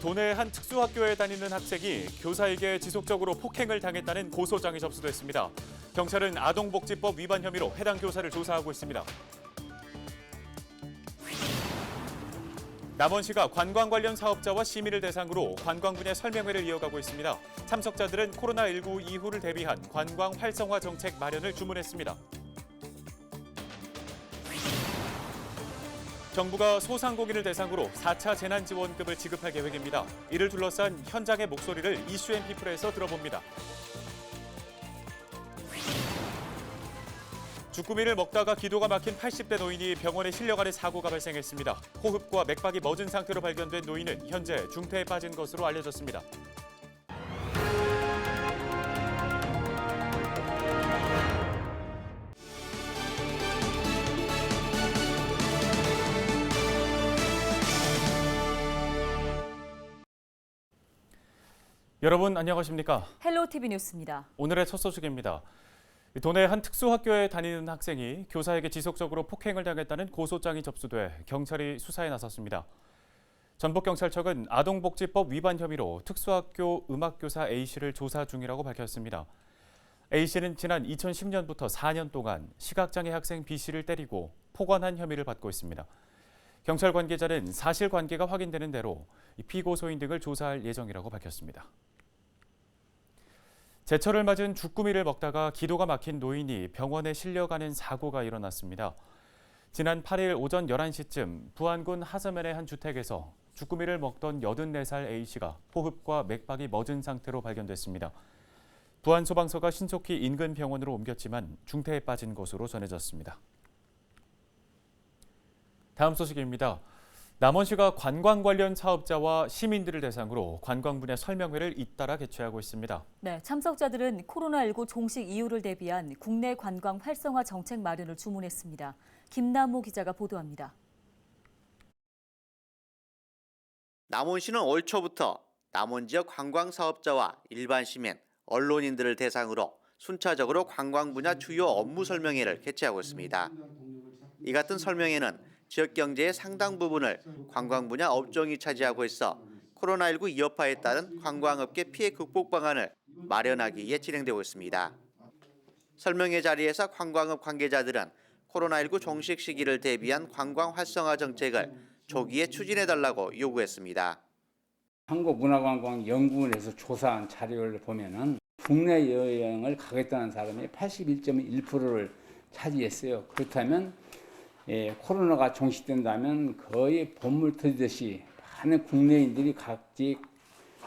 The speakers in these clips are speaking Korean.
도내 한 특수학교에 다니는 학생이 교사에게 지속적으로 폭행을 당했다는 고소장이 접수됐습니다. 경찰은 아동복지법 위반 혐의로 해당 교사를 조사하고 있습니다. 남원시가 관광 관련 사업자와 시민을 대상으로 관광 분야 설명회를 이어가고 있습니다. 참석자들은 코로나19 이후를 대비한 관광 활성화 정책 마련을 주문했습니다. 정부가 소상공인을 대상으로 4차 재난지원금을 지급할 계획입니다. 이를 둘러싼 현장의 목소리를 이슈 앤 피플에서 들어봅니다. 주꾸미를 먹다가 기도가 막힌 80대 노인이 병원에 실려가는 사고가 발생했습니다. 호흡과 맥박이 멎은 상태로 발견된 노인은 현재 중태에 빠진 것으로 알려졌습니다. 여러분 안녕하십니까? 헬로 TV 뉴스입니다. 오늘의 첫 소식입니다. 도내 한 특수학교에 다니는 학생이 교사에게 지속적으로 폭행을 당했다는 고소장이 접수돼 경찰이 수사에 나섰습니다. 전북경찰청은 아동복지법 위반 혐의로 특수학교 음악교사 A씨를 조사 중이라고 밝혔습니다. A씨는 지난 2010년부터 4년 동안 시각장애 학생 B씨를 때리고 폭언한 혐의를 받고 있습니다. 경찰 관계자는 사실관계가 확인되는 대로 피고소인 등을 조사할 예정이라고 밝혔습니다. 제철을 맞은 주꾸미를 먹다가 기도가 막힌 노인이 병원에 실려가는 사고가 일어났습니다. 지난 8일 오전 11시쯤 부안군 하서면의 한 주택에서 주꾸미를 먹던 84살 A씨가 호흡과 맥박이 멎은 상태로 발견됐습니다. 부안소방서가 신속히 인근 병원으로 옮겼지만 중태에 빠진 것으로 전해졌습니다. 다음 소식입니다. 남원시가 관광 관련 사업자와 시민들을 대상으로 관광 분야 설명회를 잇따라 개최하고 있습니다. 네, 참석자들은 코로나19 종식 이후를 대비한 국내 관광 활성화 정책 마련을 주문했습니다. 김남호 기자가 보도합니다. 남원시는 올 초부터 남원 지역 관광 사업자와 일반 시민, 언론인들을 대상으로 순차적으로 관광 분야 주요 업무 설명회를 개최하고 있습니다. 이 같은 설명회는 지역 경제의 상당 부분을 관광 분야 업종이 차지하고 있어 코로나19 여파에 따른 관광업계 피해 극복 방안을 마련하기 위해 진행되고 있습니다. 설명회 자리에서 관광업 관계자들은 코로나19 종식 시기를 대비한 관광 활성화 정책을 조기에 추진해 달라고 요구했습니다. 한국문화관광연구원에서 조사한 자료를 보면은 국내 여행을 가겠다는 사람이 81.1%를 차지했어요. 그렇다면 예, 코로나가 종식된다면 거의 봄물 터지듯이 많은 국내인들이 각지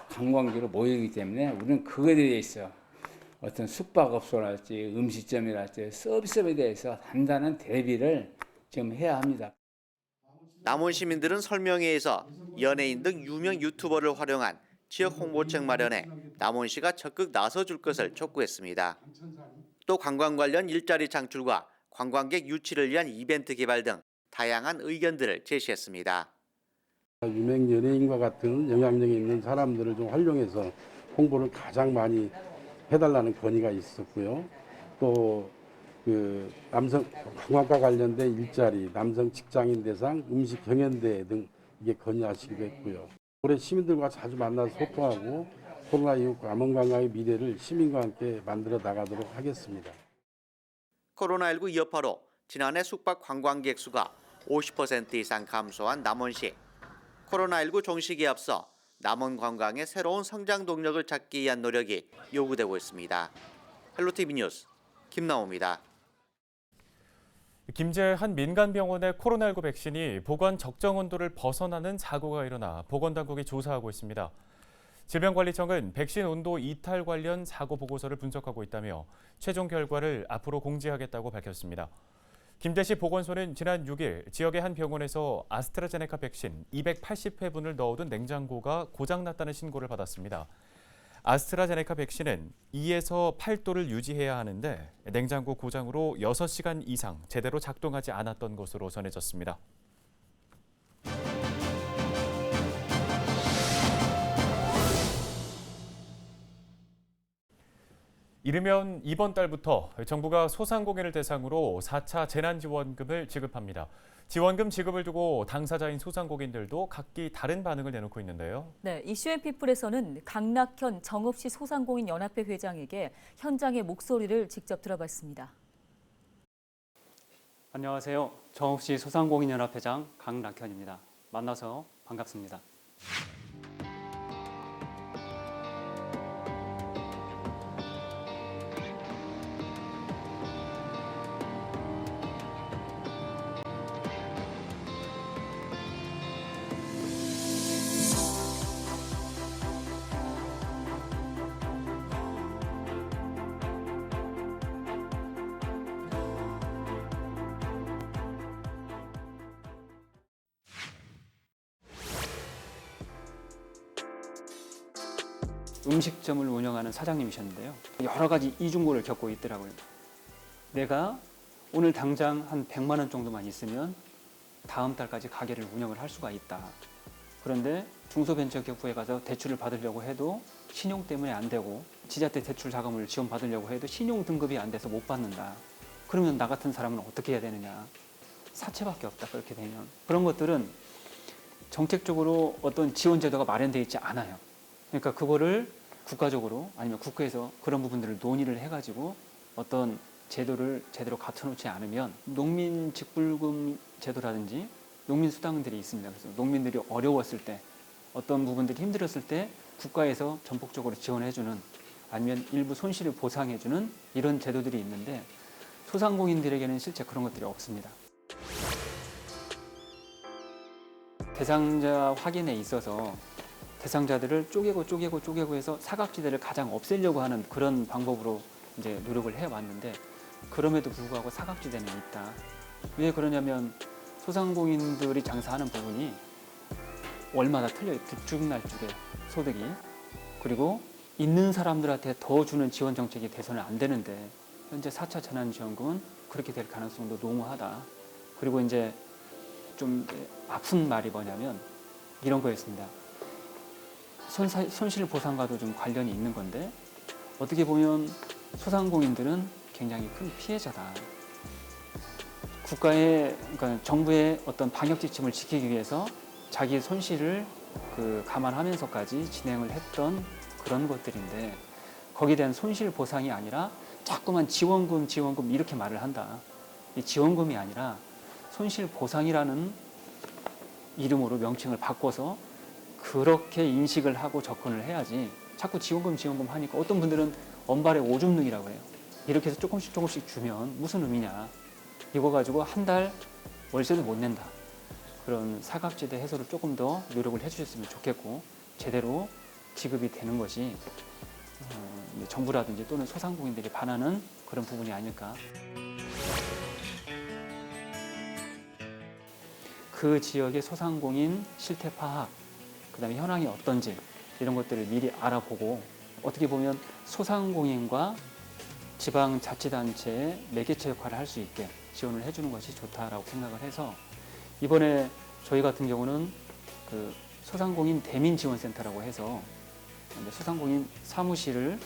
관광지로 모이기 때문에 우리는 그거에 대해서 어떤 숙박업소랄지 음식점이랄지 서비스에 대해서 단단한 대비를 지금 해야 합니다. 남원 시민들은 설명회에서 연예인 등 유명 유튜버를 활용한 지역 홍보책 마련에 남원시가 적극 나서줄 것을 촉구했습니다. 또 관광 관련 일자리 창출과 관광객 유치를 위한 이벤트 개발 등 다양한 의견들을 제시했습니다. 유명 연예인과 같은 영향력이 있는 사람들을 좀 활용해서 홍보를 가장 많이 해달라는 건의가 있었고요. 또 그 남성 관광과 관련된 일자리, 남성 직장인 대상 음식 경연대 등 이게 건의하시기도 했고요. 올해 시민들과 자주 만나서 소통하고 코로나 이후 남원 관광의 미래를 시민과 함께 만들어 나가도록 하겠습니다. 코로나19 여파로 지난해 숙박 관광객 수가 50% 이상 감소한 남원시. 코로나19 종식에 앞서 남원 관광의 새로운 성장 동력을 찾기 위한 노력이 요구되고 있습니다. 헬로티비 뉴스 김나호입니다. 김제 한 민간 병원의 코로나19 백신이 보관 적정 온도를 벗어나는 사고가 일어나 보건당국이 조사하고 있습니다. 질병관리청은 백신 온도 이탈 관련 사고 보고서를 분석하고 있다며 최종 결과를 앞으로 공지하겠다고 밝혔습니다. 김제시 보건소는 지난 6일 지역의 한 병원에서 아스트라제네카 백신 280회분을 넣어둔 냉장고가 고장났다는 신고를 받았습니다. 아스트라제네카 백신은 2에서 8도를 유지해야 하는데 냉장고 고장으로 6시간 이상 제대로 작동하지 않았던 것으로 전해졌습니다. 이르면 이번 달부터 정부가 소상공인을 대상으로 4차 재난지원금을 지급합니다. 지원금 지급을 두고 당사자인 소상공인들도 각기 다른 반응을 내놓고 있는데요. 네, 이슈앤피플에서는 강낙현 정읍시 소상공인 연합회 회장에게 현장의 목소리를 직접 들어봤습니다. 안녕하세요. 정읍시 소상공인 연합회장 강락현입니다. 만나서 반갑습니다. 음식점을 운영하는 사장님이셨는데요. 여러 가지 이중고를 겪고 있더라고요. 내가 오늘 당장 한 100만 원 정도만 있으면 다음 달까지 가게를 운영을 할 수가 있다. 그런데 중소벤처기업부에 가서 대출을 받으려고 해도 신용 때문에 안 되고 지자체 대출 자금을 지원받으려고 해도 신용 등급이 안 돼서 못 받는다. 그러면 나 같은 사람은 어떻게 해야 되느냐? 사채밖에 없다. 그렇게 되면 그런 것들은 정책적으로 어떤 지원 제도가 마련되어 있지 않아요. 그러니까 그거를 국가적으로 아니면 국회에서 그런 부분들을 논의를 해가지고 어떤 제도를 제대로 갖춰놓지 않으면 농민 직불금 제도라든지 농민 수당들이 있습니다. 그래서 농민들이 어려웠을 때 어떤 부분들이 힘들었을 때 국가에서 전폭적으로 지원해주는 아니면 일부 손실을 보상해주는 이런 제도들이 있는데 소상공인들에게는 실제 그런 것들이 없습니다. 대상자 확인에 있어서 대상자들을 쪼개고 쪼개고 쪼개고 해서 사각지대를 가장 없애려고 하는 그런 방법으로 이제 노력을 해왔는데 그럼에도 불구하고 사각지대는 있다. 왜 그러냐면 소상공인들이 장사하는 부분이 월마다 틀려요. 들쭉날쭉의 소득이. 그리고 있는 사람들한테 더 주는 지원 정책이 돼서는 안 되는데 현재 4차 재난지원금은 그렇게 될 가능성도 농후하다. 그리고 이제 좀 아픈 말이 뭐냐면 이런 거였습니다. 손사, 손실 보상과도 좀 관련이 있는 건데 어떻게 보면 소상공인들은 굉장히 큰 피해자다. 국가의 그러니까 정부의 어떤 방역 지침을 지키기 위해서 자기 손실을 그 감안하면서까지 진행을 했던 그런 것들인데 거기에 대한 손실 보상이 아니라 자꾸만 지원금 지원금 이렇게 말을 한다. 이 지원금이 아니라 손실 보상이라는 이름으로 명칭을 바꿔서 그렇게 인식을 하고 접근을 해야지 자꾸 지원금 지원금 하니까 어떤 분들은 언발의 오줌능이라고 해요. 이렇게 해서 조금씩 조금씩 주면 무슨 의미냐. 이거 가지고 한 달 월세도 못 낸다. 그런 사각지대 해소를 조금 더 노력을 해주셨으면 좋겠고 제대로 지급이 되는 것이 어, 정부라든지 또는 소상공인들이 바라는 그런 부분이 아닐까. 그 지역의 소상공인 실태 파악, 그다음에 현황이 어떤지 이런 것들을 미리 알아보고 어떻게 보면 소상공인과 지방자치단체의 매개체 역할을 할 수 있게 지원을 해주는 것이 좋다라고 생각을 해서 이번에 저희 같은 경우는 그 소상공인 대민 지원센터라고 해서 이제 소상공인 사무실을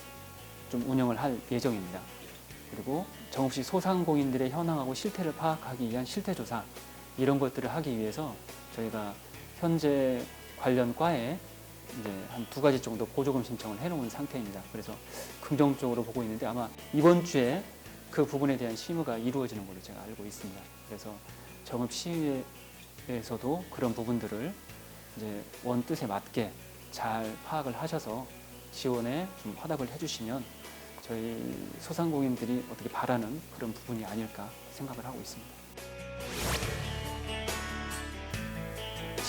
좀 운영을 할 예정입니다. 그리고 정읍시 소상공인들의 현황하고 실태를 파악하기 위한 실태조사 이런 것들을 하기 위해서 저희가 현재 관련 과에 이제 한 두 가지 정도 보조금 신청을 해놓은 상태입니다. 그래서 긍정적으로 보고 있는데 아마 이번 주에 그 부분에 대한 심의가 이루어지는 걸로 제가 알고 있습니다. 그래서 정읍 시에서도 그런 부분들을 이제 원 뜻에 맞게 잘 파악을 하셔서 지원에 좀 화답을 해주시면 저희 소상공인들이 어떻게 바라는 그런 부분이 아닐까 생각을 하고 있습니다.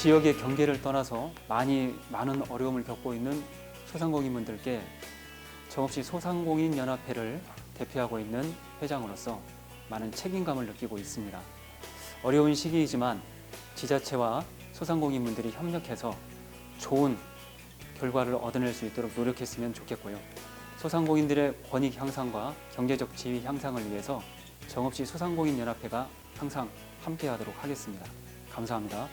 지역의 경계를 떠나서 많이 많은 어려움을 겪고 있는 소상공인분들께 정없이 소상공인 연합회를 대표하고 있는 회장으로서 많은 책임감을 느끼고 있습니다. 어려운 시기이지만 지자체와 소상공인분들이 협력해서 좋은 결과를 얻어낼 수 있도록 노력했으면 좋겠고요. 소상공인들의 권익 향상과 경제적 지위 향상을 위해서 정없이 소상공인 연합회가 항상 함께하도록 하겠습니다. 감사합니다.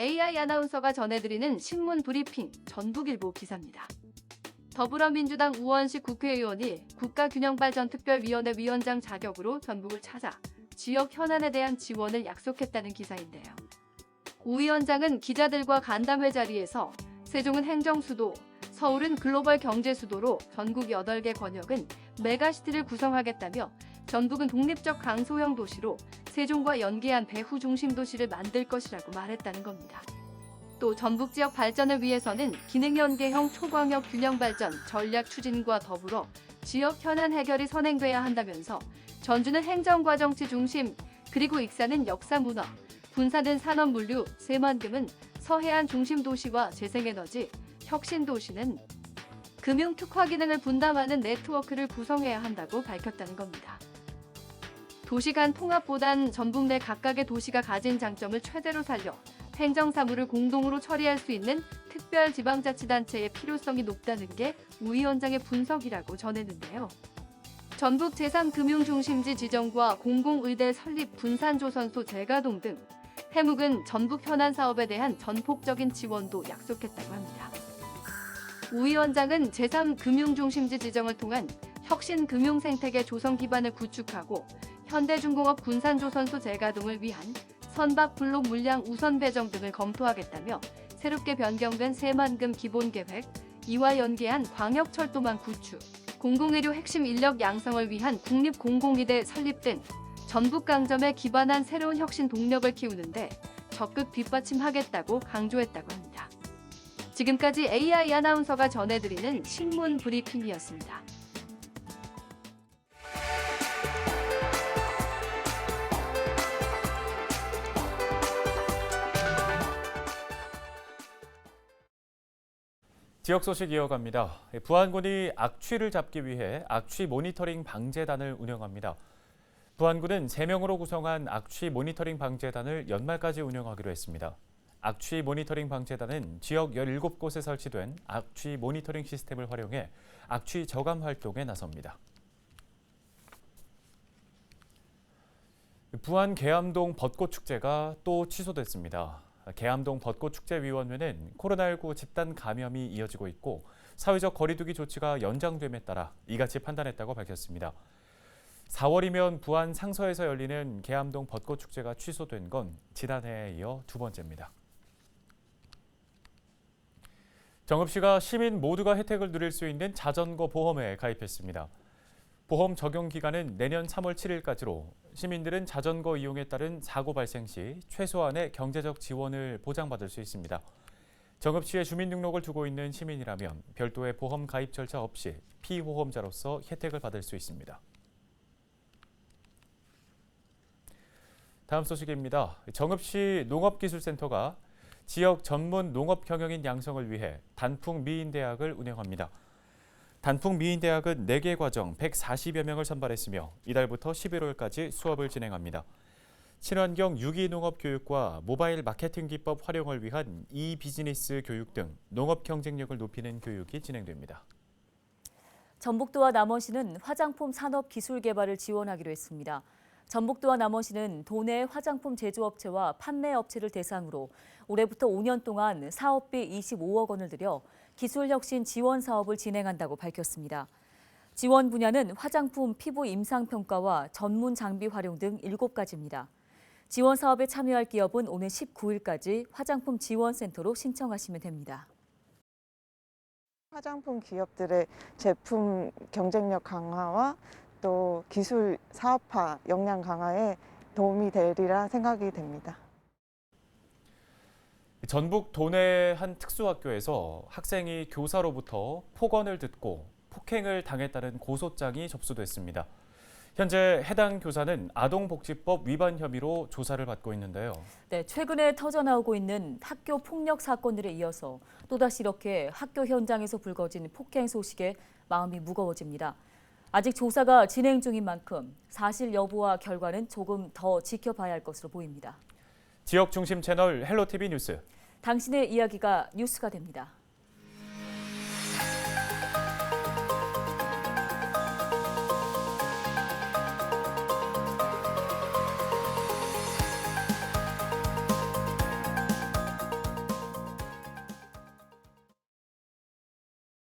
AI 아나운서가 전해드리는 신문 브리핑 전북일보 기사입니다. 더불어민주당 우원식 국회의원이 국가균형발전특별위원회 위원장 자격으로 전북을 찾아 지역 현안에 대한 지원을 약속했다는 기사인데요. 우 위원장은 기자들과 간담회 자리에서 세종은 행정수도, 서울은 글로벌 경제수도로 전국 8개 권역은 메가시티를 구성하겠다며 전북은 독립적 강소형 도시로 세종과 연계한 배후 중심 도시를 만들 것이라고 말했다는 겁니다. 또 전북 지역 발전을 위해서는 기능 연계형 초광역 균형 발전 전략 추진과 더불어 지역 현안 해결이 선행돼야 한다면서 전주는 행정과 정치 중심, 그리고 익산은 역사 문화, 군산은 산업 물류, 새만금은 서해안 중심 도시와 재생에너지, 혁신 도시는 금융 특화 기능을 분담하는 네트워크를 구성해야 한다고 밝혔다는 겁니다. 도시 간 통합보단 전북 내 각각의 도시가 가진 장점을 최대로 살려 행정 사무를 공동으로 처리할 수 있는 특별 지방자치단체의 필요성이 높다는 게 우 위원장의 분석이라고 전했는데요. 전북 제3금융중심지 지정과 공공의대 설립 분산조선소 재가동 등 해묵은 전북 현안 사업에 대한 전폭적인 지원도 약속했다고 합니다. 우 위원장은 제3금융중심지 지정을 통한 혁신 금융 생태계 조성 기반을 구축하고 현대중공업 군산조선소 재가동을 위한 선박 블록 물량 우선 배정 등을 검토하겠다며 새롭게 변경된 새만금 기본계획, 이와 연계한 광역철도망 구축, 공공의료 핵심 인력 양성을 위한 국립공공의대 설립 등 전북 강점에 기반한 새로운 혁신 동력을 키우는데 적극 뒷받침하겠다고 강조했다고 합니다. 지금까지 AI 아나운서가 전해드리는 신문 브리핑이었습니다. 지역 소식 이어갑니다. 부안군이 악취를 잡기 위해 악취 모니터링 방재단을 운영합니다. 부안군은 3명으로 구성한 악취 모니터링 방재단을 연말까지 운영하기로 했습니다. 악취 모니터링 방재단은 지역 17곳에 설치된 악취 모니터링 시스템을 활용해 악취 저감 활동에 나섭니다. 부안 계암동 벚꽃 축제가 또 취소됐습니다. 계암동 벚꽃축제위원회는 코로나19 집단 감염이 이어지고 있고 사회적 거리두기 조치가 연장됨에 따라 이같이 판단했다고 밝혔습니다. 4월이면 부안 상서에서 열리는 계암동 벚꽃 축제가 취소된 건 지난해에 이어 두 번째입니다. 정읍 시가 시민 모두가 혜택을 누릴 수 있는 자전거 보험에 가입했습니다. 보험 적용 기간은 내년 3월 7일까지로 시민들은 자전거 이용에 따른 사고 발생 시 최소한의 경제적 지원을 보장받을 수 있습니다. 정읍시에 주민등록을 두고 있는 시민이라면 별도의 보험 가입 절차 없이 피보험자로서 혜택을 받을 수 있습니다. 다음 소식입니다. 정읍시 농업기술센터가 지역 전문 농업 경영인 양성을 위해 단풍 미인대학을 운영합니다. 단풍 미인대학은 4개 과정 140여 명을 선발했으며 이달부터 11월까지 수업을 진행합니다. 친환경 유기농업 교육과 모바일 마케팅 기법 활용을 위한 이 비즈니스 교육 등 농업 경쟁력을 높이는 교육이 진행됩니다. 전북도와 남원시는 화장품 산업 기술 개발을 지원하기로 했습니다. 전북도와 남원시는 도내 화장품 제조업체와 판매업체를 대상으로 올해부터 5년 동안 사업비 25억 원을 들여 기술혁신 지원 사업을 진행한다고 밝혔습니다. 지원 분야는 화장품 피부 임상평가와 전문 장비 활용 등 7가지입니다. 지원 사업에 참여할 기업은 오는 19일까지 화장품 지원센터로 신청하시면 됩니다. 화장품 기업들의 제품 경쟁력 강화와 또 기술 사업화 역량 강화에 도움이 되리라 생각이 됩니다. 전북 도내 한 특수학교에서 학생이 교사로부터 폭언을 듣고 폭행을 당했다는 고소장이 접수됐습니다. 현재 해당 교사는 아동복지법 위반 혐의로 조사를 받고 있는데요. 네, 최근에 터져나오고 있는 학교 폭력 사건들에 이어서 또다시 이렇게 학교 현장에서 불거진 폭행 소식에 마음이 무거워집니다. 아직 조사가 진행 중인 만큼 사실 여부와 결과는 조금 더 지켜봐야 할 것으로 보입니다. 지역 중심 채널 헬로티비 뉴스 당신의 이야기가 뉴스가 됩니다.